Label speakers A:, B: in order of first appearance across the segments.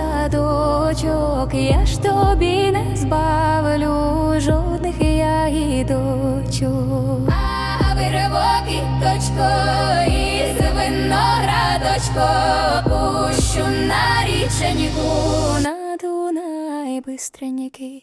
A: садочок, я ж тобі не збавлю жодних ягідочок. А виривок і точко із виноградочко пущу на річеньку, на Дунай бистреньки.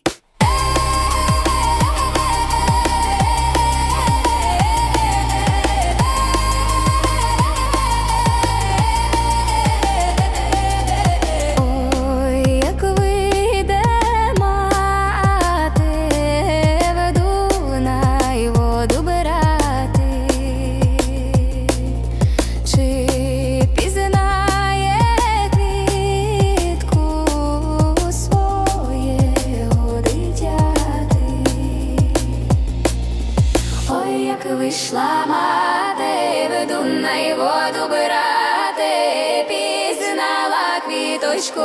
A: Вийшла мати, веду на й воду брати, пізнала квіточку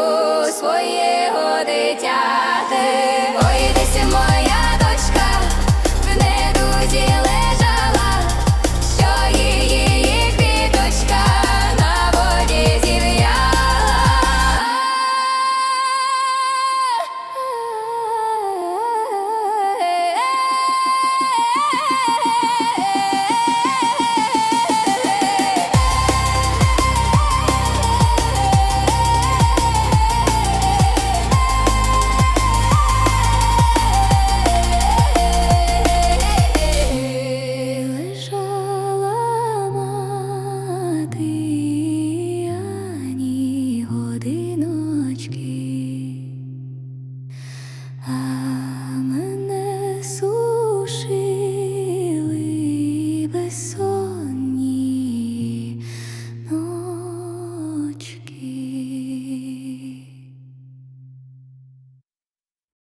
A: своєго дитяти. будиночки, а мене сушили без сон.